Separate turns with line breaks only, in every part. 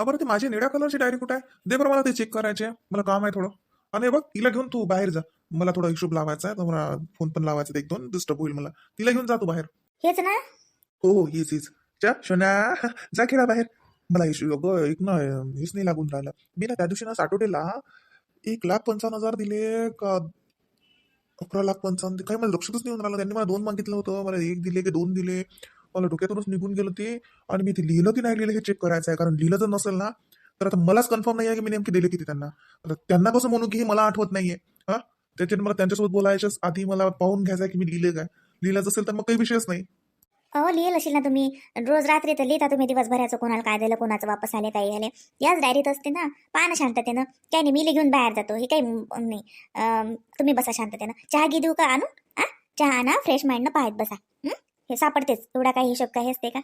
हा बरं ते माझी निळ्या कलरची डायरी कुठे आहे? दे बरं मला ते चेक करायचे. मला काम आहे थोडं. आणि बघ तिला घेऊन तू बाहेर जा. मला थोडा हिशोब लावायचा आहे. मला फोन पण लावायचा एक दोन डिस्टर्ब होईल मला. तिला घेऊन जा तू बाहेर.
हेच ना?
हो हो हीच हीच. चा शोना. जा खेळा बाहेर. मला हिशोब एक ना हेच नाही लागून राहिलं. मी ना त्या दिवशी ना साठवटेला एक लाख पंचावन्न हजार दिले का अकरा लाख पंचावन्न काही मला लक्षातच नाही येऊन राहिलं. त्यांनी मला दोन मागितलं होतं. मला एक दिले की दोन दिले. मला डोक्यातूनच निघून गेलं ते. आणि मी ते लिहिलं की नाही लिहिलं हे चेक करायचं आहे कारण लिहिलं जर नसेल ना तर आता मलाच कन्फर्म नाही आहे की मी नेमकी दिले किती त्यांना. त्यांना कसं म्हणू की हे मला आठवत नाहीये. हा? त्याच्यात मला त्यांच्यासोबत बोलायच्याच आधी मला पाहून घ्यायचं आहे की मी लिहिले काय. लिहिलं असेल तर मग काही विषयच नाही.
अहो लिहिलं असेल ना तुम्ही. रोज रात्री तर लिहिता तुम्ही दिवसभराचं कोणाला काय दिलं कोणाचं वापस आले काही आले. याच डायरीत असते ना पहा ना शांततेनं. काही नाही मी घेऊन बाहेर जातो. हे काही नाही. तुम्ही बसा शांततेनं. चहा घे देऊ का आणू हा? चहा आणा फ्रेश माइंडनं पाहत बसा. हे सापडतेच. एवढा काही हिशोब काही असते का?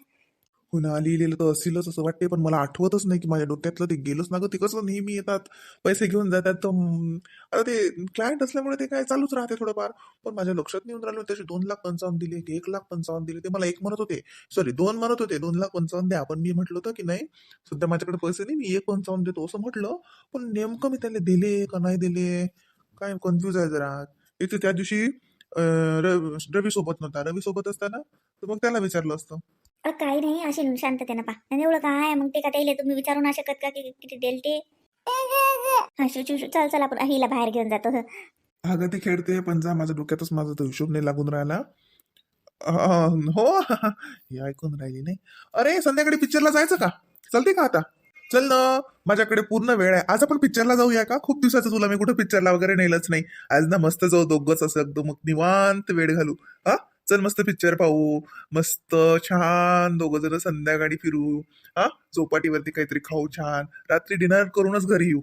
हो ना लिहिलेलं तर असेलच असं वाटते पण मला आठवतच नाही की माझ्या डोक्यातलं ते गेलंच ना गं ते कसं नेहमी येतात पैसे घेऊन जातात तर म, आता ते क्लायंट असल्यामुळे ते काय चालूच राहते थोडंफार. पण माझ्या लक्षात नाही येऊन राहिलं त्याचे दोन लाख पंचावन्न दिले की एक लाख पंचावन्न दिले ते मला एक म्हणत होते. सॉरी दोन म्हणत होते दोन लाख पंचावन्न द्या पण मी म्हटलं होतं की नाही सध्या माझ्याकडे पैसे नाही मी एक पंचावन्न देतो असं म्हटलं पण नेमकं मी त्याला दिले का नाही दिले? काय कन्फ्यूज आहे जरा. एक तर त्या दिवशी रवी रवी सोबत नव्हता. रवी सोबत असताना तर मग त्याला विचारलं असतं.
अ, काही नाही असे शांततेनं आणि एवढं काय मग ते का त्याला तुम्ही विचारू नाही शकत का की किती देल ते चल चल आपण हिला बाहेर घेऊन जातो.
अगं ती खेळते पण जा माझ्या डोक्यातच माझा तो हिशोब नाही लागून राहिला. हो. हे ऐकून राहिली नाही. अरे संध्याकाळी पिक्चरला जायचं का? चलते का आता? चल ना माझ्याकडे पूर्ण वेळ आहे. आज आपण पिक्चरला जाऊया का? खूप दिवसाचं तुला मी कुठं पिक्चरला वगैरे नेलंच नाही. आज ना मस्त जाऊ दोघंच असं एकदम मग निवांत वेळ घालू. हा? चल मस्त पिक्चर पाहू. मस्त छान दोघं जण संध्याकाळी फिरू. हा? चौपाटीवरती काहीतरी खाऊ छान. रात्री डिनर करूनच घरी येऊ.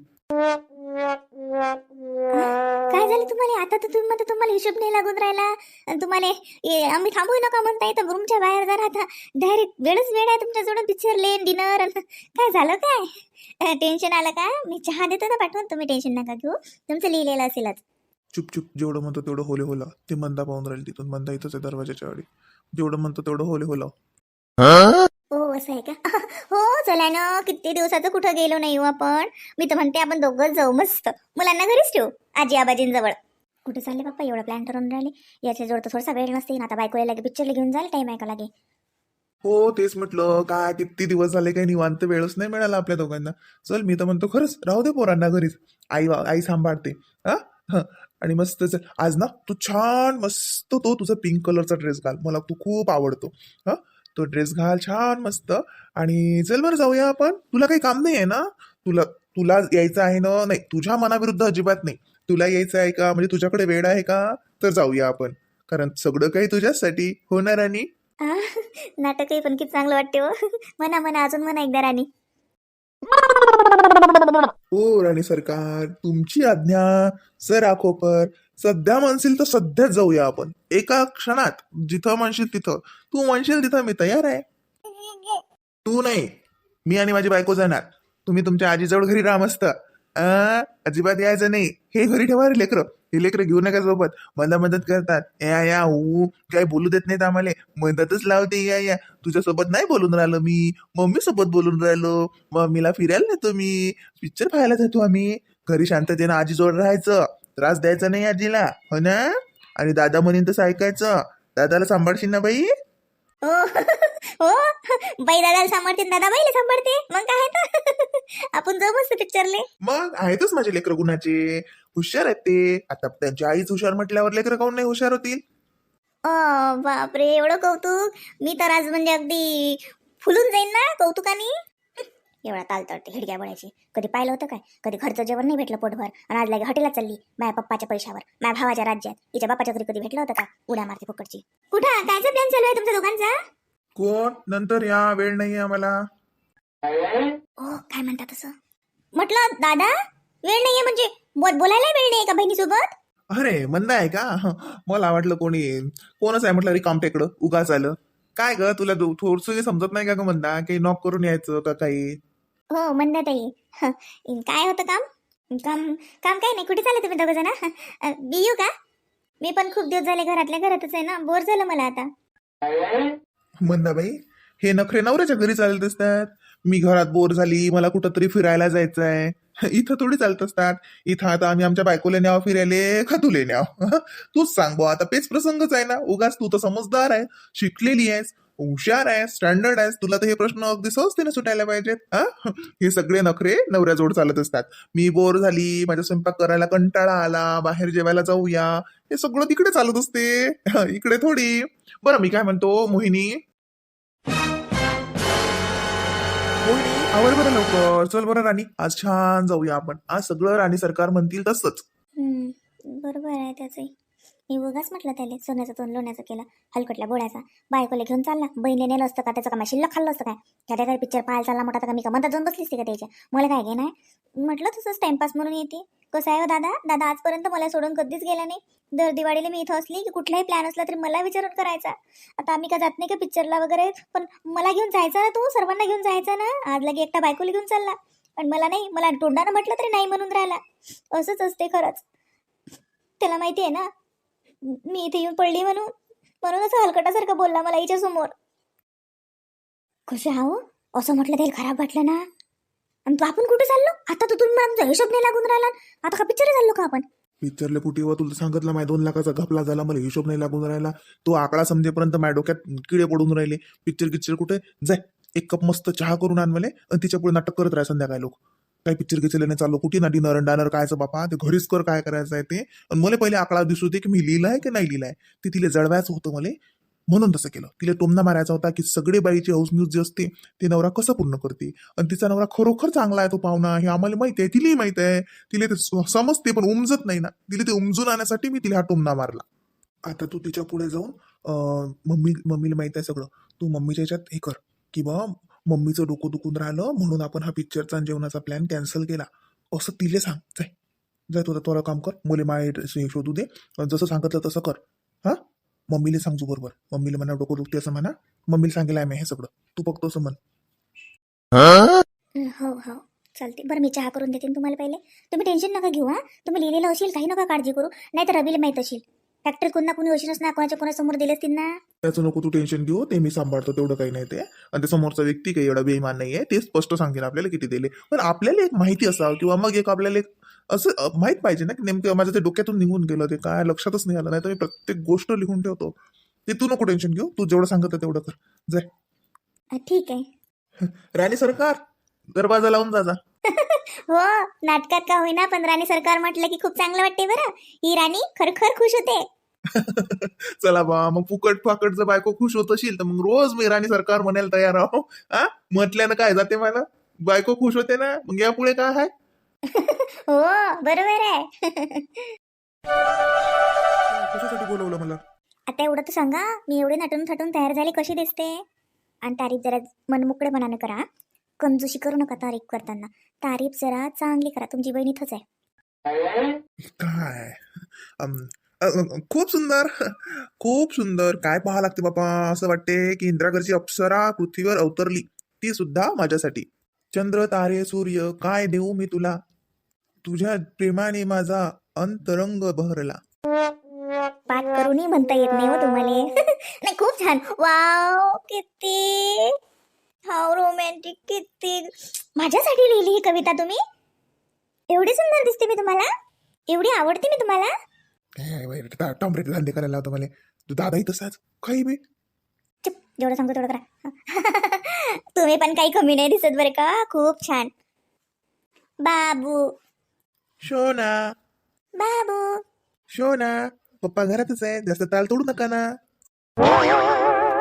काय झालं तुम्हाला? आता तर तुम्ही म्हणता तुम्हाला हिशोब नाही लागून राहिला. आणि तुम्हाला ए, आम्ही थांबू नका म्हणता येतं रूमच्या बाहेर जरा आता डायरेक्ट वेळच वेळ आहे तुमच्या जवळ पिक्चर लेन डिनर काय झालं काय? टेन्शन आलं का? मी चहा देतो ना पाठवून तुम्ही टेन्शन नका घेऊ. तुमचं लिहिलेलं असेलच.
चुप चुप जेवढं म्हणतो तेवढं होले होला ते मंदा पाहून राहील तिथून. मंदा इथंच आहे दरवाजाच्या आडी. जेवढं म्हणतो तेवढं होले होला
हो असं आहे का? हो चला ना. किती दिवसाचं कुठं गेलो नाही हो आपण. मी तर म्हणते आपण दोघंच जाऊ मस्त. मुलांना घरीच ठेवू आजी आबाजींजवळ. कुठे चालले पप्पा? एवढा प्लॅन करून राहिले. याच्या जवळ तर थोडासा वेळ नसते. ना आता बायकोला लागे पिक्चरला घेऊन जायला टाइम ऐका लागे?
हो तेच म्हटलं. काय किती दिवस झाले काही निवांत वेळच नाही मिळाला आपल्या दोघांना. चल मी तर म्हणतो खरंच राहू दे पोरांना घरीच. आई आई सांभाळते. हा? आणि मस्त चल. आज ना तू छान मस्त तो तुझा पिंक कलरचा ड्रेस घाल. मला तू खूप आवडतो. हा? तो ड्रेस घाल छान मस्त. आणि चल बरं जाऊया आपण. तुला काही काम नाही आहे ना? तुला तुला यायचं आहे ना? नाही तुझ्या मनाविरुद्ध अजिबात नाही. तुला यायचं आहे का? म्हणजे तुझ्याकडे वेळ आहे का? तर जाऊया आपण. कारण सगळं काही तुझ्यासाठी होणार आणि?
नाटकही पण किती चांगलं वाटते हो. म्हणा म्हणा अजून म्हणा एकदा राणी.
हो राणी सरकार तुमची आज्ञा. सर आखोपर. सध्या म्हणशील तर सध्याच जाऊया आपण. एका क्षणात जिथं म्हणशील तिथं. तू म्हणशील तिथं मी तयार आहे. तू नाही. मी आणि माझी बायको जाणार. तुम्ही तुमच्या आजीजवळ घरी राहा मस्त. अजिबात यायचं नाही. हे घरी ठेवा रे लेकरं. हे लेकरं घेऊ नका सोबत. मला मदत करतात. या या ऊ काय बोलू देत नाहीत आम्हाला. मदतच लावते या या. तुझ्यासोबत नाही बोलून राहिलो मी. मम्मी सोबत बोलून राहिलो. मम्मीला फिरायला नेतो मी. पिक्चर पाहायला जातो आम्ही. घरी शांततेनं आजीजवळ राहायचं. त्रास द्यायचा नाही आजीला हो ना? आणि दादा म्हणेन तसं ऐकायचं. दादाला सांभाळशील ना बाई?
हो. हो. बाई दादाला सांभाळते दादा बाईला सांभाळते. मग काय तर आपण जाऊ मस्त पिक्चरले
मग आहेतच माझे लेकरं गुणाचे हुशार आहेत ते. आता त्यांची आईच हुशार म्हटल्यावर लेकरं काऊन नाही हुशार होतील?
अ बापरे एवढं कौतुक. मी तर आज म्हणजे अगदी फुलून जाईन ना कौतुकाने. एवढा ताल तळते हिडक्या बळायची कधी पाहिलं होतं काय? कधी घरचं जेवण नाही भेटलं पोटभर. आणि आज लागे हॉटेलला चालली माझ्या पप्पाच्या पैशावर माझ्या भावाच्या राज्यात. तिच्या बापाच्या घरी कधी भेटलं होतं का? उड्या मारते फुकटची. कुठं? कायचा प्लॅन चालू आहे तुमच्या दोघांचा?
कोण? नंतर या वेळ नाही आम्हाला.
ओ काय म्हणता तसं? म्हटलं दादा वेळ नाहीये म्हणजे बोलायला वेळ नाही का बहिणीसोबत?
अरे मंदा आहे का? मला वाटलं कोणी कोणच आहे म्हटलं रिकाम टेकडं उगाच आलं. काय ग तुला थोडस समजत नाही का ग मंदा? काही नॉक करून यायचं का काही?
हो मंदाताई. हं, काय होतं काम? काम काम काय नाही. कुठे चालले तुम्ही दोघं जण? बियू का? मी पण खूप दिवस झाले घरातल्या घरातच आहे ना. बोर झालं मला आता.
मंदाबाई हे नखरे नवऱ्याच्या घरी चालत असतात. मी घरात बोर झाली मला कुठंतरी फिरायला जायचं आहे इथं थोडी चालत असतात. इथं आता आम्ही आमच्या बायकोला न्याव फिरायले का तुले न्याव तूच सांग बुवा आता पेच प्रसंगच आहे ना. उगाच तू तर समजदार आहे. शिकलेली आहेस. हुशार आहे स्टँडर्ड आहेस तुला तर हे प्रश्न अगदी सहजतेने सुटायला पाहिजेत. हा? हे सगळे नखरे नवऱ्याजवळ चालत असतात. मी बोर झाली माझा स्वयंपाक करायला कंटाळा आला बाहेर जेवायला जाऊया. हे सगळं तिकडे चालत असते. इकडे थोडी. बरं मी काय म्हणतो मोहिनी? मोहिनी आवर बरं लवकर. चल बरं राणी. आज छान जाऊया आपण. आज सगळं राणी सरकार म्हणतील तसंच.
बरोबर आहे त्याचंही. मी उगाच म्हटलं त्याला सोन्याचं तोंड लोण्याचं केलं हलकटल्या बोळ्याचा. बायकोला घेऊन चालला. बहिणी नेलं असतं का? त्याचं का? शिल्लक खाल्लं असतं काय? त्याच्या काय पिक्चर पाहायला चालला मोठा तर का मी का मधात जाऊन बसलीस का त्याच्या? मला काय घेणार नाही म्हटलं तसंच टाइमपास म्हणून येते. कसं आहे हो दादा? दादा आजपर्यंत मला सोडून कधीच गेला नाही. दर दिवाळीला मी इथं असली की कुठलाही प्लॅन असला तरी मला विचारून करायचा. आता आम्ही का जात नाही का पिक्चरला वगैरे? पण मला घेऊन जायचं ना तू? सर्वांना घेऊन जायचा ना? आज लगे एकटा बायकोला घेऊन चालला. पण मला नाही. मला तोंडानं म्हटलं तरी नाही म्हणून राहिला. असंच असते खरंच. त्याला माहिती आहे ना? मी इथे येऊन पडली म्हणून म्हणूनच हलकटासारखं बोलला मला हिच्या समोर. कसे हाव हो, असं म्हटलं त्याला खराब वाटलं ना. आणि तू आपण कुठे चाललो? आता तर तुम्ही आमचा हिशोब नाही लागून राहिला. आता का पिक्चर चाललो का आपण?
पिक्चरला पुटीवर तुला सांगितलं माझ्या दोन लाखाचा घपला झाला मला हिशोब नाही लागून राहिला. तो आकडा समजेपर्यंत माझ्या डोक्यात किडे पडून राहिले. पिक्चर किच्चर कुठे? जाय एक कप मस्त चहा करून आण मला आणि तिच्या पुढे नाटक करत राहा संध्याकाळी लोक. काय पिक्चर गिचर नाही चाललो. कुठे ना डिनर डानर कायचं बापा? ते घरीच कर काय करायचं आहे ते? आणि मला पहिले आकडा दिसू दे की मी लिहिलाय की नाही लिहिलाय? ते तिला जळवायचं होतं मला. म्हणून तसं केलं. तिला टोमना मारायचा होता की सगळे बाईची हाऊस न्यूज जे असते ते नवरा कसं पूर्ण करते? आणि तिचा नवरा खरोखर चांगला आहे तो पाहुणा. हे आम्हाला माहिती आहे तिलाही माहिती आहे. तिला ते समजते पण उमजत नाही ना. तिला ते उमजून आणण्यासाठी मी तिला हा टोमना मारला. आता तू तिच्या पुढे जाऊन मम्मी मम्मीला माहीत आहे सगळं. तू मम्मीच्या ह्याच्यात हे कर की बा मम्मीचं डोकं दुखून राहिलं म्हणून आपण हा पिक्चरचा जेवणाचा प्लॅन कॅन्सल केला. असं तिले सांग. जाय. जाय तुझं थोडं काम कर. मुले माय हे शोधू दे. जसं सांगितलं तसं कर. हां? मम्मीला सांगू बरोबर. मम्मीला म्हणा डोकं दुखते असं म्हणा. मम्मीला सांगेल आहे मी हे सगळं. तू फक्त असं म्हण.
हो हो चालते बरं मी चहा करून देते तुम्हाला पहिले. तुम्ही टेन्शन नका घेऊ हा. तुम्ही लिहिलेलं असेल काही नका काळजी करू. नाही तर रवीला माहीत असेल. फॅक्टरी कोणा कोणी असेलच ना कोणाच्या कोणासमोर दिले असतील ना
त्याचं नको तू टेन्शन घेऊ ते मी सांभाळतो तेवढं काही नाही ते. आणि ते समोरचा व्यक्ती काही एवढा बेईमान नाही आहे ते स्पष्ट सांगेल आपल्याला किती दिले. पण आपल्याला एक माहिती असावं किंवा मग एक आपल्याला एक असं माहीत पाहिजे ना की नेमकं माझं ते डोक्यातून निघून गेलं ते काय लक्षातच नाही आलं. नाही तर मी प्रत्येक गोष्ट लिहून ठेवतो. ते तू नको टेन्शन घेऊ तू जेवढं सांगत तेवढं कर. जाय.
ठीक आहे.
राणी सरकार दरवाजा लावून जा जा.
हो नाटकात का होईना पण राणी सरकार म्हटलं की खूप चांगलं वाटते बरं. ही राणी खरखर खुश होते.
चला बा मग फुकट फाकट जर बायको खुश होत असेल तर मग रोज मी राणी सरकार म्हणायला तयार आहो. हा? म्हटल्यानं काय जाते मला? बायको खुश होते ना? मग यापुढे काय आहे
हो बरोबर आहे.
कशासाठी बोलवलं मला?
आता एवढं तर सांगा मी एवढे नटून थटून तयार झाली कशी दिसते? आणि तारीफ जरा मनमोकळेपणानं करा कंजूशी करू नका तारीफ करताना. तारीफ जरा चांगली करा. तुमची बहीण इथंच आहे.
काय? अम, अ, अ, खूप सुंदर. खूप सुंदर. काय पाहा लागते बापा? असं वाटते की इंद्रागरची अप्सरा पृथ्वीवर अवतरली. ती सुद्धा माझ्यासाठी. चंद्र तारे सूर्य काय देऊ मी तुला? तुझ्या प्रेमाने माझा अंतरंग बहरला
पाठ करूनही म्हणता येत नाही हो तुम्हाला. नाही खूप छान. वाव किती हाव रोमॅन्टिक किती? माझ्यासाठी लिहिली ही कविता तुम्ही? एवढी सुंदर दिसते मी तुम्हाला? एवढी आवडते मी तुम्हाला?
काय बाई, टा- टॉमरेट धंदे करायला होता मला. तू दादाही तसाच? काही बी.
चुप जेवढं सांगतो तेवढं करा. तुम्ही पण काही कमी नाही दिसत बरं का? खूप छान. बाबू.
शोना.
बाबू.
शोना पप्पा घरातच आहे. जास्त ताल तोडू नका ना.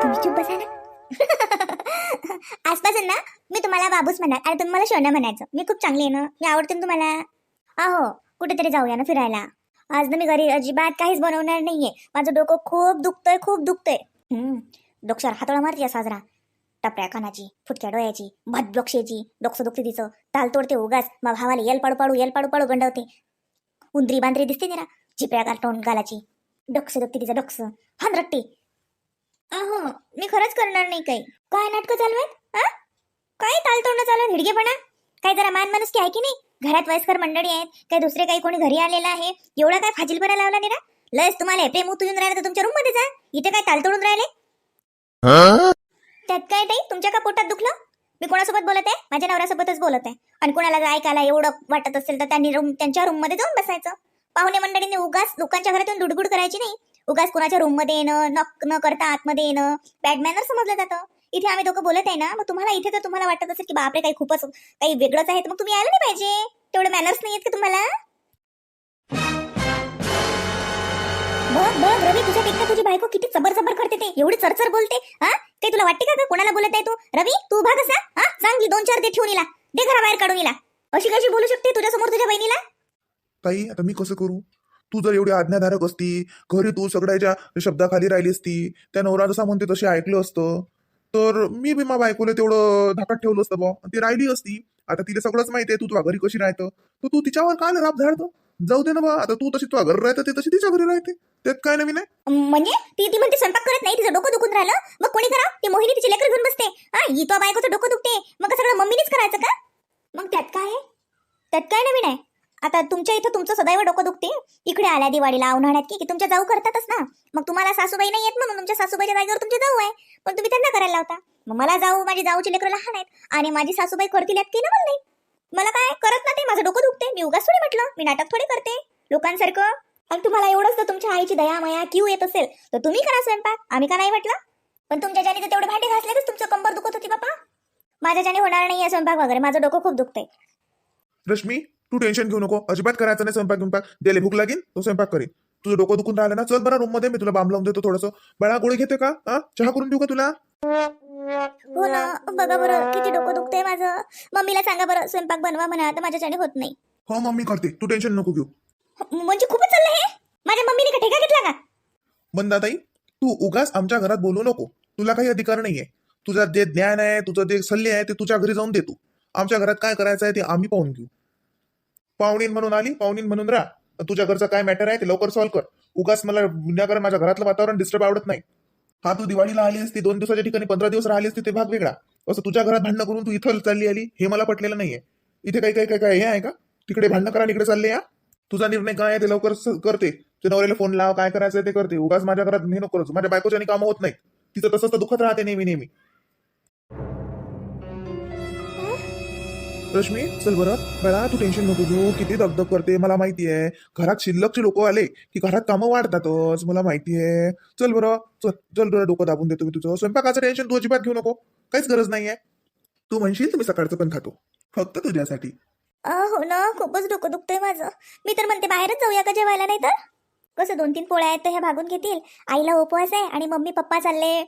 तुम्ही चुप बसा ना. आजपासून ना मी तुम्हाला बाबूच म्हणणार आणि तुम्ही मला शोना म्हणायचं. मी खूप चांगली आहे ना मी आवडते ना तुम्हाला. अहो कुठेतरी जाऊया ना फिरायला. आज ना मी घरी अजिबात काहीच बनवणार नाहीये. माझं डोकं खूप दुखतंय खूप दुखतंय. हम्म हातोळा मारते साजरा. टपऱ्या कानाची फुटक्या डोळ्याची भदब्लोक्षेची डोकसं दुखते तिचं. ताल तोडते उगाच मग भावाला यल पाडू पाडू यल पाडू पाडू गंडवते. उंदरी बांद्री दिसते निरा चिपळ्या गाठवून गालाची. डोकसं दुखते तिचं डोकसं रट्टी. अहो मी खरंच करणार नाही काही. काय नाटकं चालवायत? हा काय तालतोंड चालू हिडगेपणा? काय जरा मान माणूस की आहे की नाही? घरात वयस्कर मंडळी आहेत काय दुसरे काही कोणी घरी आलेलं आहे? एवढा काय फाजीलपणा लावला नाही ना? लस तुम्हाला प्रेम उतरून राहिलं तर तुमच्या रूममध्ये जा इथे काय तालतोडून राहिले? त्यात काय ताई? तुमच्या का पोटात दुखलं? मी कोणासोबत बोलत आहे? माझ्या नवऱ्यासोबतच बोलत आहे. आणि कोणाला जर ऐकायला एवढं वाटत असेल तर त्यांनी रूम त्यांच्या रूममध्ये जाऊन बसायचं. पाहुणे मंडळींनी उगाच लोकांच्या घरातून दुडगुड करायची नाही. उगाच कोणाच्या रूममध्ये येणं नक न करता आतमध्ये येणं बॅडमॅनर समजलं जातं. इथे आम्ही दोघं बोलत आहे ना मग तुम्हाला इथे तर तुम्हाला वाटत असेल की बापरे काही खूपच काही वेगळंच आहे तर मग तुम्ही यायला नाही पाहिजे. तेवढे मॅनर्स नाही आहेत का तुम्हाला? बघ बघ रवी तुझ्या पेक्षा तुझी बायको किती चबर चबर करते ते एवढी चरचर बोलते हा? ते तुला वाटते का कोणाला बोलत आहे तू? रवी तू उभा कसा हा? चांगली दोन चार दे ठेवून इला दे घराबाहेर काढून इला अशी कशी बोलू शकते तुझ्या समोर तुझ्या बहिणीला?
ताई आता मी कसं करू? तू जर एवढी आज्ञाधारक असती घरी तू सगळ्याच्या शब्दाखाली राहिली असती त्या नवरा जसा म्हणते तशी ऐकलं असतं. तर मी बी मा बायकोला तेवढं धाकात ठेवलं असतं बा ती राहिली असती. आता तिला सगळंच माहिती आहे तू तुझ्या घरी कशी राहतं? तर तू तिच्यावर काय राब झाडतो? जाऊ दे ना बा आता तू तशी तुझ्या घरी राहतं ते तशी तिच्या घरी राहते. त्यात काय नवीन आहे?
म्हणजे? ती ती म्हणते स्वयंपाक करत नाही तिचं डोकं दुखून राहिलं. मग कोणी करा? ते मोहिनी तिची लेकर घेऊन बसते. हा ही तो बायकोचं डोकं दुखते. मग सगळं मम्मीनेच करायचं का? मग त्यात काय आहे? त्यात काय नवीन आहे? आता तुमच्या इथं तुमचं सदैव डोकं दुखते. इकडे आल्या दिवाळीला उन्हाळ्यात की तुमच्या जाऊ करतातच ना. मग तुम्हाला सासूबाई नाही येत म्हणून तुमच्या सासूबाईच्या जागेवर तुमचे जाऊ आहे. पण तुम्ही त्यांना करायला लावता. मग मला जाऊ माझी जाऊची लेकरं लहान आहेत. आणि माझी सासूबाई करतील यात की ना मला नाही? मला काय करत ना ते माझं डोकं दुखते. मी उगाच थोडी म्हटलं मी नाटक थोडी करते. लोकांसारखं. आणि तुम्हाला एवढंच तर तुमच्या आईची दया माया क्यू येत असेल तर तुम्ही करा स्वयंपाक. आम्ही का नाही म्हटलं? पण तुमच्या ज्याने तर तेवढे भांडे घासले तर तुमचं कंबर दुखत होती बापा. माझ्या ज्याने होणार नाही स्वयंपाक वगैरे. माझं डोकं खूप दुखतंय.
रश्मी तू टेन्शन घेऊ नको. अजिबात करायचं नाही स्वयंपाक गिंपाक द्यायला भूक लागेल तो स्वयंपाक करेन. तुझं डोकं दुखून राहिलं ना चल बरं रूममध्ये मी तुला बांब लावून देतो थोडंसं. बाळा गोळी घेते का? हा? चहा करून देऊ का तुला?
हो ना. बघा बरं किती डोकं दुखतंय माझं. मम्मीला सांगा बरं स्वयंपाक बनवा म्हणा तर माझ्याच्याने होत नाही.
हो मम्मी करते. तू टेन्शन नको घेऊ.
म्हणजे खूपच चाललं हे? माझ्या मम्मीने का ठेका घेतला का?
बंदाताई तू उगाच आमच्या घरात बोलू नको. तुला काही अधिकार नाहीये. तुझं जे ज्ञान आहे तुझं जे सल्ले आहे ते तुझ्या घरी जाऊन दे तू. आमच्या घरात काय करायचं आहे ते आम्ही पाहून घेऊ. पाहुणीन म्हणून आली पाहुणीन म्हणून राहा. तुझ्या घरचं काय मॅटर आहे ते लवकर सॉल्व्ह कर. उगाच मला विनाकारण माझ्या घरातलं वातावरण डिस्टर्ब आवडत नाही. हा तू दिवाळीला आली असती दोन दिवसाच्या ठिकाणी पंधरा दिवस राहिली असती ते भाग वेगळा. असं तुझ्या घरात भांडणं करून तू इथं चालली आली हे मला पटलेलं नाहीये. इथे काही काही काय काय हे आहे का? तिकडे भांडणं करा इकडे चालले या. तुझा निर्णय काय आहे ते लवकर करते. ते नवऱ्याला फोन लाव काय करायचं ते करते. उगाच माझ्या घरात हे नको माझ्या बायकोच्या कामं होत नाही तिचं तसंच तर दुखत राहते नेहमी नेहमी. रश्मी चल बरं. बाळा तू टेन्शन नको घेऊ. किती दगदग करते मला माहिती आहे. घरात शिल्लकचे लोक आले की घरात कामं वाढतातच मला माहिती आहे. चल बरं. चल चल बरं डोकं दाबून देतो मी तुझं. स्वयंपाकाचं टेन्शन तू अजिबात घेऊ नको. काहीच गरज नाही आहे तू म्हणशील तर मी सकाळचं पण खातो. फक्त तुझ्यासाठी.
हो ना. खूपच डोकं दुखतंय माझं. मी तर म्हणते बाहेरच जाऊया का जेवायला नाही तर कसं दोन तीन पोळ्या आहेत तर ह्या भागून घेतील. आईला उपवास आहे आणि मम्मी पप्पा चालले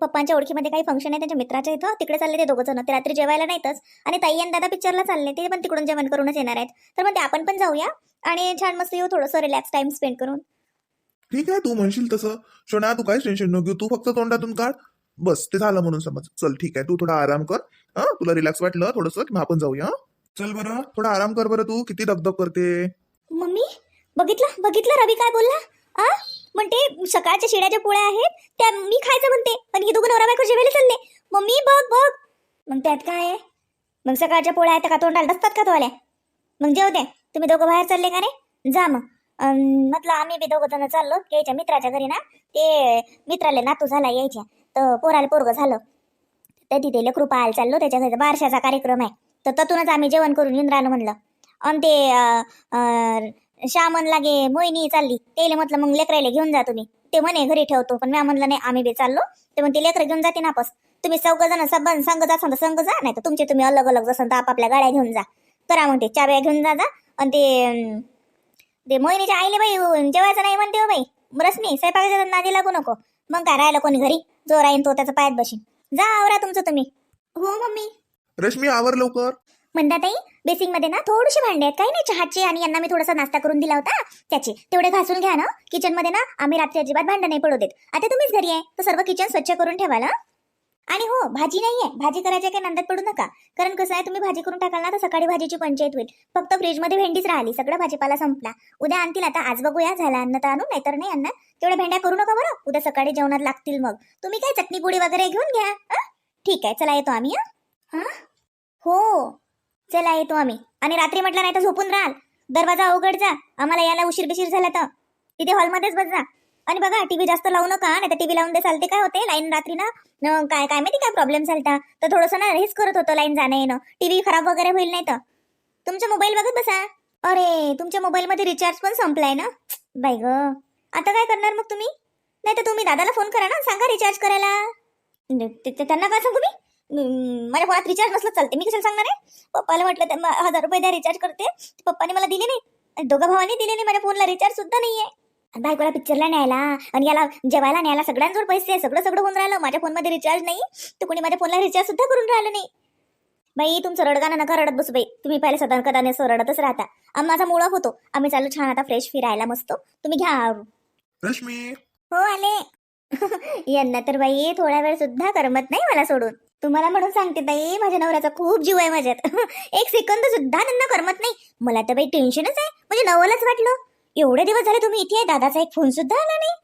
पप्पांच्या ओळखीमध्ये काही फंक्शन आहे त्यांच्या मित्राच्या इथं. तिकडे चालले ते दोघं जण. ते रात्री जेवायला नाहीतच. आणि ताई आणि दादा पिक्चरला चालले. ते पण तिकडून जेवण करूनच येणार आहेत. तर म्हणते आपण पण जाऊया आणि छान मस्त येऊ थोडंसं रिलॅक्स टाइम स्पेंड करून.
ठीक आहे तू म्हणशील तसं. शोना तू काहीच टेन्शन नको घेऊ. तू फक्त तोंडातून काढ. बस ते झालं म्हणून समज. चल ठीक आहे. तू थोडा आराम कर. हा तुला रिलॅक्स वाटलं थोडंसं मग आपण जाऊया? चल बरं. थोडा आराम कर बरं तू. किती दगदग करते?
मम्मी? बघितलं बघितलं रवी काय बोलला? आ? म्हणते सकाळच्या शिड्याच्या पोळ्या आहेत त्या मी खायचं म्हणते. आणि हे दोघं नवरा बायको जेवायला चालले. मम्मी बघ बघ. मग त्यात काय आहे? मग सकाळच्या पोळ्या आहेत का तोंडाला दसतात का तोवाल्या मग जेव दे. तुम्ही दोघं बाहेर चालले का रे? जा मग. अन म्हटलं आम्ही बी दोघं जण चाललो. यायच्या मित्राच्या घरी ना. ते मित्राले नातू झाला यायच्या. तर पोराला पोरग झालं. तर तिथे लेकरू पाहायला चाललो. त्याच्या घरी बारशाचा कार्यक्रम आहे. तर त्यातूनच आम्ही जेवण करून येऊन राहिलो म्हणलं. आणि ते अं, म्हणला गे मोहिनी चालली. तेले म्हटलं मग लेकरायला घेऊन जा तुम्ही. ते म्हणे घरी ठेवतो. पण मी म्हणलं नाही आम्ही बी चाललो. ते म्हणते लेकरं घेऊन जाते नापस तुम्ही चौघ जण सबन संघ जा तर संघ जा नाही तर तुमचे तुम्ही अलग अलग जसं तर आपापल्या गाड्या घेऊन जा. करा म्हणते चाब्या घेऊन जा जा. आणि ते ते मोहिनीच्या आईले बाई जेवायचं नाही म्हणते हो बाई. रश्मी स्वयंपाकाच्या नादी लागू नको. मग काय राहिलं कोणी घरी? जो राहीन तो त्याचा पायात बशीन. जा आवरा तुमचं तुम्ही. हो मम्मी.
रश्मी आवर लवकर.
म्हणतात बेसिंगमध्ये ना थोडीशी भांडे आहेत. काही नाही चहाचे आणि यांना मी थोडासा नाश्ता करून दिला होता. त्याचे. तेवढे घासून घ्या ना. किचनमध्ये ना आम्ही रात्री अजिबात भांडण नाही पडू देत. आता तुम्हीच घरी आहे तर सर्व किचन स्वच्छ करून ठेवाल आणि हो भाजी नाहीये भाजी करायच्या काही नंदात पडू नका. कारण कसं आहे तुम्ही भाजी करून टाकाल ना तर सकाळी भाजीची पंचायत होईल. फक्त फ्रीजमध्ये भेंडीच राहिली. सगळं भाजीपाला संपला. उद्या आणतील आता. आज बघूया. झाला अन्न तर आणू नाहीतर नाही अन्न. तेवढ्या भेंड्या करू नका बरं. उद्या सकाळी जेवणात लागतील मग. तुम्ही काय चटणी पुडी वगैरे घेऊन घ्या ठीक आहे चला येतो आम्ही हं? हो. चला येतो आम्ही. आणि रात्री म्हटलं नाही तर झोपून राहाल. दरवाजा उघड जा. आम्हाला यायला उशीर बिशीर झाला तर. तिथे हॉलमध्येच बस जा. आणि बघा टीव्ही जास्त लावू नका नाही तर टीव्ही लावून दे चालते. काय होते लाईन रात्री ना न, काय काय माहिती काय प्रॉब्लेम झाला तर थोडंसं ना हेच करत होतं लाईन जाणं येणं. टीव्ही खराब वगैरे होईल नाही तर. तुमचा मोबाईल बघत बसा. अरे तुमच्या मोबाईलमध्ये रिचार्ज पण संपलाय ना? बाई ग. आता काय करणार मग तुम्ही? नाही तर तुम्ही दादाला फोन करा ना. सांगा रिचार्ज करायला. त्यांना काय सांगू मी? माझ्या फोनात रिचार्ज नसलं चालते मी कशाला सांगणार आहे? पप्पाला म्हटलं म- हजार रुपये द्या रिचार्ज करते. पप्पाने मला दिले नाही. आणि दोघा भावांनी दिले नाही. माझ्या फोनला रिचार्ज सुद्धा नाहीये. आणि बायकोला पिक्चरला न्यायला आणि याला जेवायला न्यायला सगळ्यांजवळ पैसे आहे, सगळं सगळं होऊन राहिलं. माझ्या फोनमध्ये रिचार्ज नाही. तर कोणी माझ्या फोनला रिचार्ज सुद्धा करून राहिलं नाही. बाई तुमचं रडगाणं नका रडत बसू बाई. तुम्ही पहिले सदन कदाने असं रडतच राहता. आम माझा मुळा होतो. आम्ही चाललो छान आता फ्रेश फिरायला मस्त. तुम्ही घ्या.
रश्मी.
हो आले. यांना तर बाई थोडा वेळ सुद्धा करमत नाही मला सोडून. तुम्हाला म्हणून सांगते ताई माझ्या नवऱ्याचा खूप जीव आहे माझ्यात. एक सेकंद सुद्धा त्यांना करमत नाही. मला तर बाई टेन्शनच आहे. म्हणजे नवलच वाटलं. एवढे दिवस झाले तुम्ही इथे आहे दादाचा एक फोन सुद्धा आला नाही.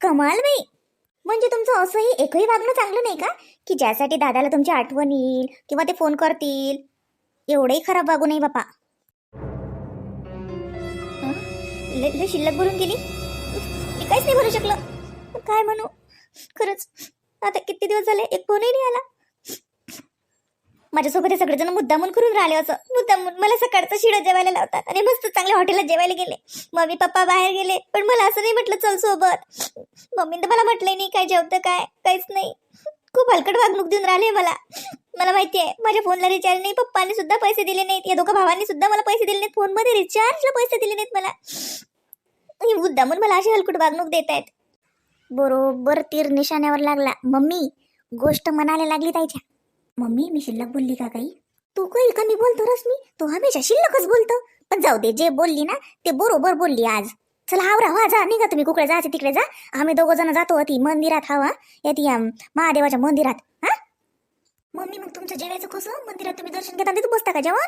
कमाल बाई. म्हणजे तुमचं असंही एकही वागणं चांगलं नाही का? की ज्यासाठी दादाला तुमची आठवण येईल किंवा ते फोन करतील. एवढंही खराब वागू नाही बापा. शिल्लक भरून गेली? मी काहीच नाही भरू शकलं. काय म्हणू? खरंच आता किती दिवस झाले एक फोनही नाही आला. माझ्यासोबत हे सगळेजण मुद्दामून करून राहिले असं. मुद्दामून मला सकाळचं शिडं जेवायला लावतात आणि मस्त चांगल्या हॉटेलला जेवायला गेले. मम्मी पप्पा बाहेर गेले पण मला असं नाही म्हटलं चल सोबत. मम्मीनं तर मला म्हटलंय नाही काय जेवतं काय? काहीच नाही. खूप हलकट वागणूक देऊन राहिले मला. मला माहिती आहे माझ्या फोनला रिचार्ज नाही पप्पाने सुद्धा पैसे दिले नाहीत या दोघं भावांनी सुद्धा मला पैसे दिले नाहीत फोनमध्ये रिचार्जला पैसे दिले नाहीत मला. आणि मुद्दामून मला अशी हलकट वागणूक देत आहेत बरोबर तीर निशाण्यावर लागला. मम्मी गोष्ट म्हणायला लागली त्याच्या मम्मी मी शिल्लक बोलली का काही? तू काही कमी बोलतो रश्मी? तू हमेशा शिल्लकच बोलतो. पण जाऊ दे जे बोलली ना ते बरोबर बोलली आज. चला हावरा हा जा निघा तुम्ही कुकडे जायचे तिकडे जा. आम्ही दोघं जण जातो ती मंदिरात हवा या ती महादेवाच्या मंदिरात हा? मम्मी मग तुमचं जेवायचं कसं? मंदिरात तुम्ही दर्शन घेता तिथे बसता का जेवण?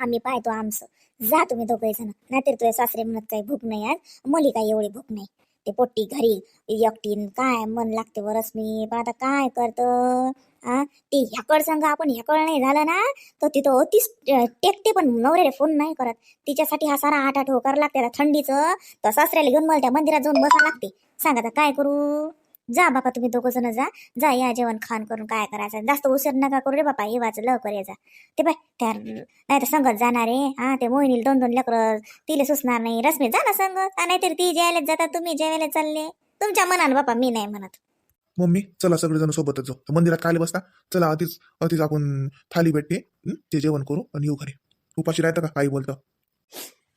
आम्ही पाहतो आमचं. जा तुम्ही दोघे जण. नाहीतर तुझे सासरे म्हणत काही भूक नाही आज. मली काही एवढी भूक नाही. ते पोट्टी घरी एकटीन काय मन लागते वरस मी. पण आता काय करतं? हा ते ह्याकड सांगा आपण ह्याकड नाही झालं ना तर तिथं तीच टेकते पण नवऱ्याला फोन नाही करत. तिच्यासाठी हा सारा आठ आठ होकार लागते आता थंडीचं. तर सासऱ्याला घेऊन मला त्या मंदिरात जाऊन बसा लागते. सांगा आता काय करू? जा बापा तुम्ही दोघं जण जा. जा या जेवण खाण करून काय करायचं. जास्त उशीर नका करू रे बापा ये वाच लवकर ये जा. ते बाय त्या नाही तर संगत जाणार आहे. हा ते मोहिनीला दोन दोन लेकर तिला सुचणार नाही. रश्मी जा ना संगत नाहीतरी नाहीतर ती जेवायला जातात तुम्ही जेवायला चालले. तुमच्या मनानं बापा मी नाही म्हणत.
मम्मी चला सगळेजण सोबतच जाऊ. मंदिरात खाली बसता? चला आधीच आधीच आपण थाली भेटते. ते जेवण करू आणि येऊ घरी. उपाशी राहतं का? काही बोलतं.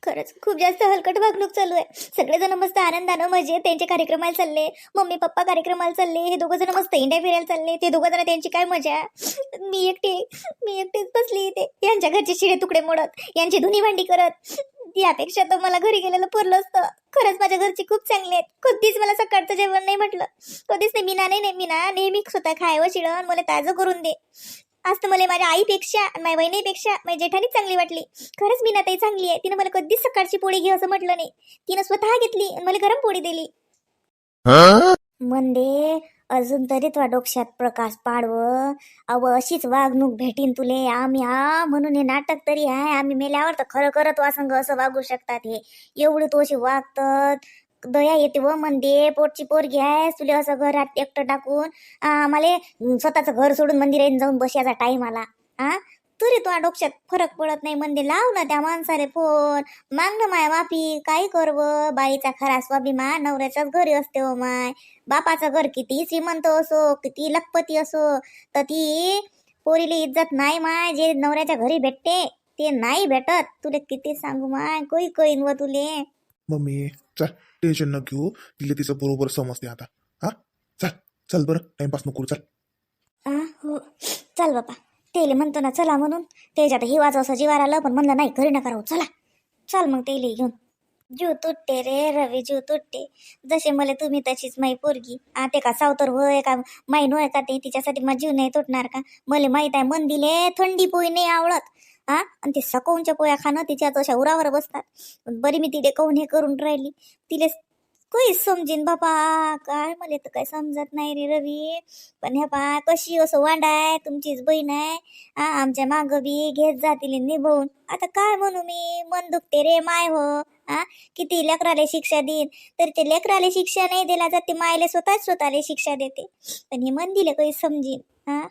खरंच खूप जास्त हलकट वागणूक चालू आहे. सगळेजण मस्त आनंदानं मजेत त्यांचे कार्यक्रमाला चालले. मम्मी पप्पा कार्यक्रमाला चालले. हे दोघं जण मस्त इंडिया फिरायला चालले. ते दोघं जण त्यांची काय मजा? मी एकटी मी एकटीच बसली इथे. यांच्या घरचे शिळे तुकडे मोडत यांची धुनी भांडी करत. यापेक्षा तर मला घरी गेलेलं पुरलं असतं. खरंच माझ्या घरचे खूप चांगले आहेत. कधीच मला सकाळचं जेवण नाही म्हटलं. कधीच नाही मीना नाही नाही मीना नेहमी स्वतः खायवं शिळण मला ताजं करून दे. आज तर मला माझ्या आईपेक्षा आणि माझ्या बहिणीपेक्षा माझ्या जेठानीच चांगली वाटली. खरंच मीना ताई चांगली आहे. तिनं मला कधीच सकाळची पोळी घे असं म्हटलं नाही. तिनं स्वतः घेतली आणि मला गरम पोळी दिली. मंदे अजून तरी तुला डोक्यात प्रकाश पाडव. अव अशीच वागणूक भेटीन तुले. आम्ही हा म्हणून हे नाटक तरी आहे. आम्ही मेल्यावर तर खरं करत वासंग असं वागू शकतात हे. एवढी तो अशी वागतात. दया येते व म्हणते पोटची पोरगी आहे तुले असं घरात एकटं टाकून आम्हाला स्वतःचं घर सोडून मंदिरात जाऊन बसायचा टाईम आला. आ? तरी तुझ्या डोक्यात फरक पडत नाही म्हणजे लाव ना त्या माणसाने फोन माग ना माय माफी. काय करव? बाईचा खरा स्वाभिमान नवऱ्याच्याच घरी असते हो माय. बापाचं घर किती श्रीमंत असो किती लखपती असो तर ती पोरीला इज्जत नाही माय जे नवऱ्याच्या घरी भेटते ते नाही भेटत. तुले किती सांगू माय कोई कोईन व तुले.
मम्मी चल. टेन्शन न घेऊ. तिला तिचं बरोबर समजते आता. हा? चल चल बरं. टाइमपास नको चल.
आ, हो. चल बापा. तेले म्हणतो ना चला म्हणून. त्याच्यात हे असं जीवार आलं पण म्हणलं नाही घरी नका राहू. चला. चल मग तेले घेऊन. जीव तुटते रे रवी जीव तुटते. जसे मला तुम्ही तशीच माई पोरगी. आ ते का सावतर होय का? माई नोय का ते? तिच्यासाठी माझा जीव नाही तुटणार का? मला माहीत आहे मन दिले थंडी पोई नाही आवडत हा? आणि ते सकवूनच्या पोया खाणं तिच्या तशा उरावर बसतात. बरी मी तिले कहून हे करून राहिली? तिले काहीच समजीन बापा काय मला तर काय समजत नाही रे रवी. पण ह्या पा कशी असं वांड आहे तुमचीच बहीण आहे. हा आमच्या माग बी घेत जातील निभवून. आता काय म्हणू मी? मन दुखते रे माय हो. हा? किती लेकराला शिक्षा देईन? तर ते लेकराला शिक्षा नाही दिला जाते मायला स्वतःच स्वतःला शिक्षा देते. पण हे मन दिले काही समजीन. हा?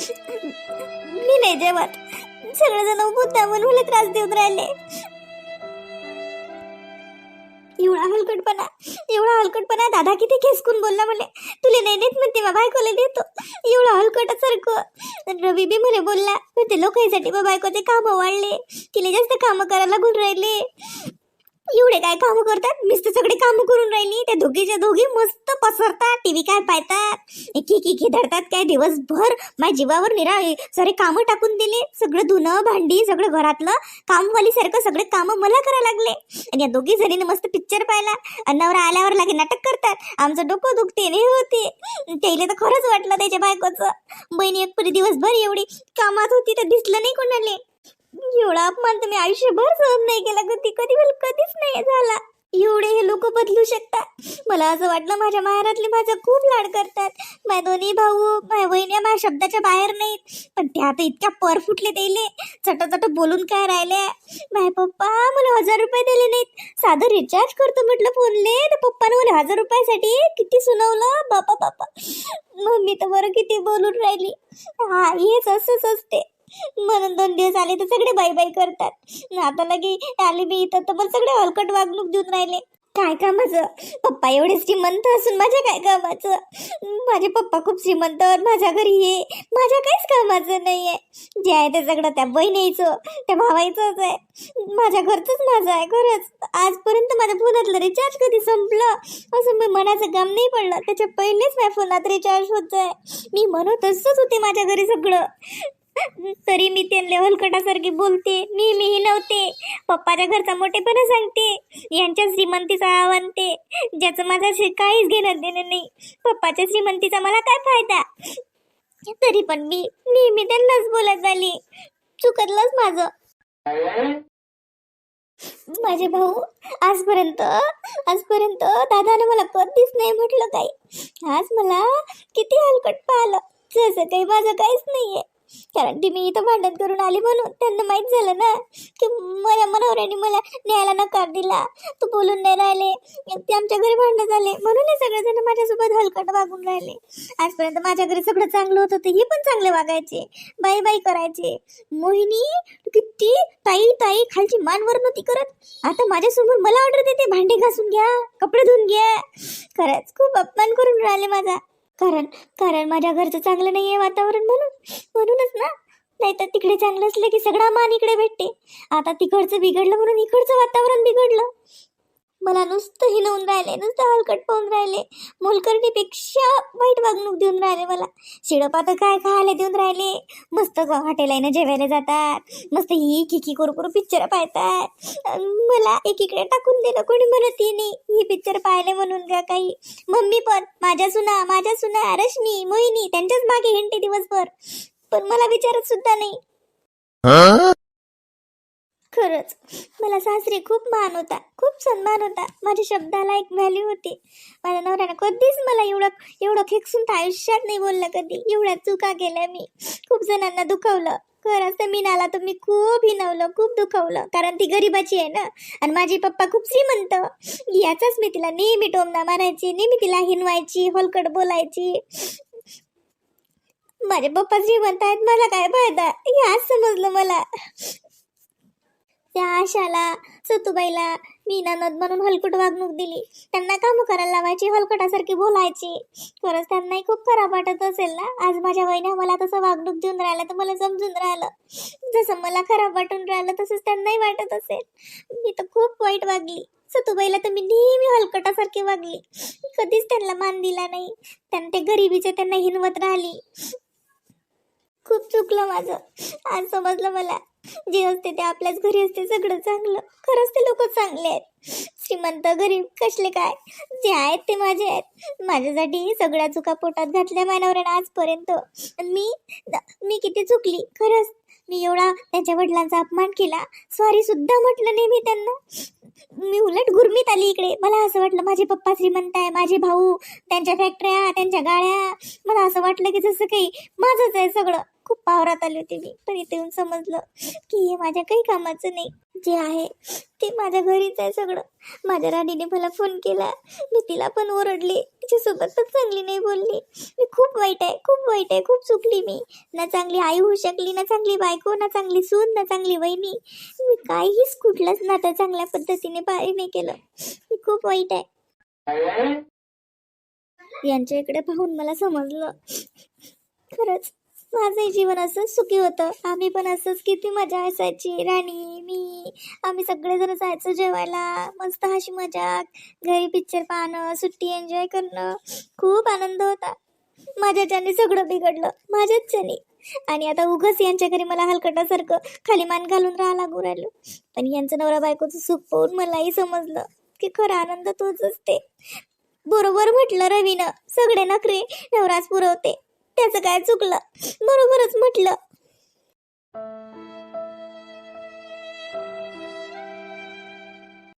मी नाही जेवत. सगळेजण मुद्दामून मला त्रास देऊन राहिले. एवढा हलकटपणा एवढा हलकटपणा दादा किती खेसकून बोलला मला तुला नाही देत म्हणते बा बायकोला देतो. एवढा हलकट सारखं रवी बी मला बोलला पण ते लोकांसाठी बा बायकोचे कामं वाढले. तिला जास्त कामं करायला लागून राहिले. एवढे काय कामं करतात? मीच तर सगळे कामं करून राहिली. त्या दोघीच्या दोघी मस्त पसरतात टीव्ही काय पाहतात एक एक एक धरतात काय? दिवसभर माझ्या जीवावर निरा सारे कामं टाकून दिले. सगळं धुणं भांडी सगळं घरातलं कामवाली सारखं सगळे कामं मला करायला लागले. आणि या दोघी जणीने मस्त पिक्चर पाहिला. आणि नवरा आल्यावर लागे नाटक करतात. आमचं डोकं दुखते हे होते. त्याला तर खरंच वाटलं त्याच्या बायकोचं. बहिणी एक दिवसभर एवढी कामात होती तर दिसलं नाही कोणाले. एवढा अपमान तर मी आयुष्यभर सहन नाही केला कधी कधी मला कधीच नाही झाला. एवढे हे लोक बदलू शकतात. मला असं वाटलं माझ्या माहेरातले माझा खूप लाड करतात. माझ्या दोन्ही भाऊ माझ्या बहिणी माझ्या शब्दाच्या बाहेर नाहीत. पण त्या आता इतक्या पर फुटले दिले चटाचट बोलून काय राहिले माझ्या पप्पा मला हजार रुपये दिले नाहीत. साधं रिचार्ज करतो म्हटलं फोनले. तर पप्पानं मला हजार रुपयासाठी किती सुनावलं? बापा बापा. मम्मी तर बरं किती बोलून राहिली. हा हेच असंच असते. म्हणून दोन दिवस आले तर सगळे बाई बाई करतात. आता लगे आले मी इथं तर मग सगळे हलकट वागणूक देऊन राहिले. काय कामाचं? पप्पा एवढे श्रीमंत असून माझ्या काय कामाचं? माझे पप्पा खूप श्रीमंत माझ्या घरी ये. माझ्या काहीच कामाचं नाही आहे जे आहे ते सगळं त्या बहिणीचं त्या भावायचंच आहे. माझ्या घरचंच माझं आहे खरंच. आजपर्यंत माझ्या फोनातलं रिचार्ज कधी संपलं? असं मी मनाचं काम नाही पडलं. त्याच्या पहिलेच माझ्या फोनात रिचार्ज होत आहे मी म्हणत असंच होते माझ्या घरी सगळं. तरी मी त्यांना हलकटासारखी बोलते नेहमीही नव्हते. पप्पाच्या घरचा मोठेपणा सांगते यांच्या श्रीमंतीचा आणते ज्याचं माझ्याशी काहीच घेणं देणं नाही. पप्पाच्या श्रीमंतीचा मला काय फायदा? तरी पण मी नेहमी त्यांनाच बोलत झाली चुकतलंच माझं. माझे भाऊ आजपर्यंत आजपर्यंत दादाने मला कधीच नाही म्हटलं काही. आज मला किती हलकट पाहिलं. जसं काही माझं काहीच नाहीये. कारण ती मी इथं भांडण करून आली म्हणून त्यांना माहीत झालं ना की माझ्या मनोहराने मला न्यायला नकार दिला. तू बोलून नाही राहिले. ते आमच्या घरी भांडण झाले. म्हणून हे सगळेजण माझ्यासोबत हलकट वागून राहिले. आजपर्यंत माझ्या घरी सगळं चांगलं होतं ते हे पण चांगले वागायचे. बाई बाई करायचे. मोहिनी किती ताई ताई खालची मानवर नव्हती करत? आता माझ्यासमोर मला ऑर्डर देते. भांडे घासून घ्या. कपडे धुवून घ्या. खरंच खूप अपमान करून राहिले माझा. कारण कारण माझ्या घरचं चांगलं नाही आहे वातावरण म्हणून. म्हणूनच ना. नाही तर तिकडे चांगलं असलं की सगळा मान इकडे भेटते. आता तिकडचं बिघडलं म्हणून इकडचं वातावरण बिघडलं. मला नुसतं हिनवून राहिले नुसतं हलकट पाहून राहिले. मोलकर्णीपेक्षा वाईट वागणूक देऊन राहिले मला. शिडपा तर काय खायला देऊन राहिले? मस्त ग हॉटेलाईनं जेवायला जातात. मस्त ही खिकी करू करू पिक्चर पाहतात. मला एकीकडे टाकून दिलं कोणी म्हणत ही नाही. ही पिक्चर पाहिले म्हणून का काही. मम्मी पण माझ्या सुना माझ्या सुना रश्मी मोहिनी त्यांच्याच मागे हिंडते दिवसभर. पण मला विचारत सुद्धा नाही. खरंच. मला सासरी खूप मान होता खूप सन्मान होता. माझ्या शब्दाला एक व्हॅल्यू होती. माझ्या नवऱ्यानं कधीच मला एवढं एवढं खेकसून तर आयुष्यात नाही बोललं कधी. एवढ्या चुका केल्या मी. खूप जणांना दुखवलं. खरंच तर मीनाला तर मी खूप हिनवलं खूप दुखवलं. कारण ती गरीबाची आहे ना. आणि माझे पप्पा खूप श्रीमंत. याचाच मी तिला नेहमी टोमना मारायची नेहमी तिला हिनवायची होलकट बोलायची. माझे पप्पा श्रीमंत आहेत मला काय फायदा? हे आज समजलं मला. त्या आशाला सतुबाईला मी ननद म्हणून हलकट वागणूक दिली. त्यांना कामं करायला लावायची हलकटासारखी बोलायची. खरंच त्यांनाही खूप खराब वाटत असेल ना? आज माझ्या वहिन्या मला तसं वागणूक देऊन राहिलं तर मला समजून राहिलं. जसं मला खराब वाटून राहिलं तसंच त्यांनाही वाटत असेल. मी तर खूप वाईट वागली. सतुबाईला तर मी नेहमी हलकटासारखी वागली. कधीच त्यांना मान दिला नाही. त्यांना ते गरिबीचे त्यांना हिनवत राहिली. खूप चुकलं माझं. आज समजलं मला. जे असते ते आपल्याच घरी असते सगळं चांगलं. खरंच ते लोक चांगले आहेत. श्रीमंत गरीब कसले काय? जे आहेत ते माझे आहेत. माझ्यासाठी सगळ्या चुका पोटात घातल्या मानवऱ्यानं आजपर्यंत. मी मी किती चुकली? खरंच मी एवढा त्यांच्या वडिलांचा अपमान केला. सॉरी सुद्धा म्हटलं नाही मी त्यांना. मी उलट गुरमीत आली इकडे. मला असं वाटलं माझे पप्पा श्रीमंत आहे माझे भाऊ त्यांच्या फॅक्टऱ्या त्यांच्या गाड्या मला असं वाटलं की जसं काही माझंच आहे सगळं. खूप पावरात आले होते मी. पण इथे येऊन समजलं की हे माझ्या काही कामाचं नाही. जे आहे ते माझ्या घरीच आहे सगळं. माझ्या राणीने मला फोन केला. मी तिला पण ओरडले. तिच्यासोबत पण चांगली नाही बोलली. मी खूप वाईट आहे. खूप वाईट आहे. खूप चुकली मी. ना चांगली आई होऊ शकली ना चांगली बायको ना चांगली सून ना चांगली वहिनी. मी काहीच कुठलंच नातं चांगल्या पद्धतीने पाळी नाही केलं. मी खूप वाईट आहे. यांच्या इकडे पाहून मला समजलं. खरंच माझं जीवन असंच सुखी होतं. आम्ही पण असंच किती मजा असायची. राणी मी आम्ही सगळेजण जायचो जेवायला. मस्त हशी मजाक घरी पिक्चर पाहणं सुट्टी एन्जॉय करणं. खूप आनंद होता. माझ्याच्याने सगळं बिघडलं माझ्याच्याने आणि आता उगाच यांच्या घरी मला हलकटासारखं खाली मान घालून राहा लागू राहिलो. पण यांचं नवरा बायकोचं सुख पाहून मलाही समजलं की खरा आनंद तोच असते बरोबर म्हटलं रवीनं सगळे नखरे नवराच पुरवते. त्याचं काय चुकलं? बरोबरच म्हटलं.